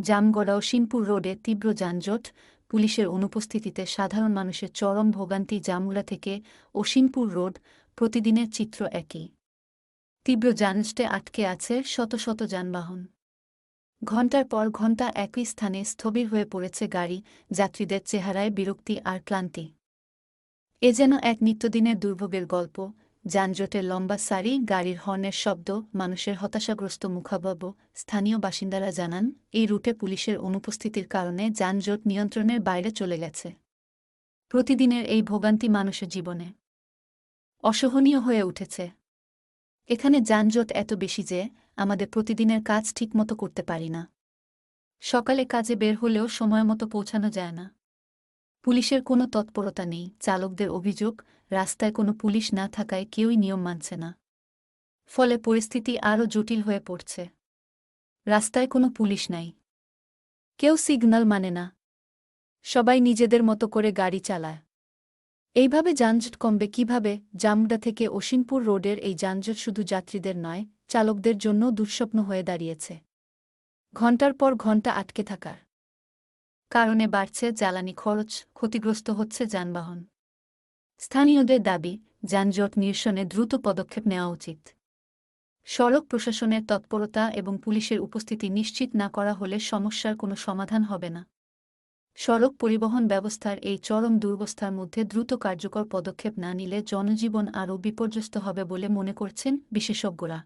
জামগড়া ও শিমপুর রোডে তীব্র যানজট। পুলিশের অনুপস্থিতিতে সাধারণ মানুষের চরম ভোগান্তি জামুলা থেকে অসিমপুর রোড প্রতিদিনের চিত্র একই। তীব্র যানজটে আটকে আছে শত শত যানবাহন। ঘণ্টার পর ঘণ্টা একই স্থানে স্থবির হয়ে পড়েছে গাড়ি, যাত্রীদের চেহারায় বিরক্তি আর ক্লান্তি। এ যেন এক নিত্যদিনের দুর্ভোগের গল্প। যানজটের লম্বা সারি, গাড়ির হর্নের শব্দ, মানুষের হতাশাগ্রস্ত মুখাবব, স্থানীয় বাসিন্দারা জানান, এই রুটে পুলিশের অনুপস্থিতির কারণে যানজট নিয়ন্ত্রণের বাইরে চলে গেছে। প্রতিদিনের এই ভোগান্তি মানুষের জীবনে অসহনীয় হয়ে উঠেছে। এখানে যানজট এত বেশি যে, আমাদের প্রতিদিনের কাজ ঠিকমতো করতে পারি না। সকালে কাজে বের হলেও সময়মতো পৌঁছানো যায় না। পুলিশের কোনো তৎপরতা নেই। চালকদের অভিযোগ, রাস্তায় কোনো পুলিশ না থাকায় কেউই নিয়ম মানছে না। ফলে পরিস্থিতি আরও জটিল হয়ে পড়ছে। রাস্তায় কোনো পুলিশ নাই। কেউ সিগন্যাল মানে না। সবাই নিজেদের মতো করে গাড়ি চালায়। এইভাবে যানজট কমবে কীভাবে? জামডা থেকে অসিমপুর রোডের এই যানজট শুধু যাত্রীদের নয়, চালকদের জন্য দুঃস্বপ্ন হয়ে দাঁড়িয়েছে। ঘণ্টার পর ঘণ্টা আটকে থাকার। কারণে বাড়ছে জ্বালানি খরচ, ক্ষতিগ্রস্ত হচ্ছে যানবাহন। স্থানীয়দের দাবি, যানজট নিরসনে দ্রুত পদক্ষেপ নেওয়া উচিত। সড়ক প্রশাসনের তৎপরতা এবং পুলিশের উপস্থিতি নিশ্চিত না করা হলে সমস্যার কোনো সমাধান হবে না। সড়ক পরিবহন ব্যবস্থার এই চরম দুর্বস্থার মধ্যে দ্রুত কার্যকর পদক্ষেপ না নিলে জনজীবন আরও বিপর্যস্ত হবে বলে মনে করছেন বিশেষজ্ঞরা।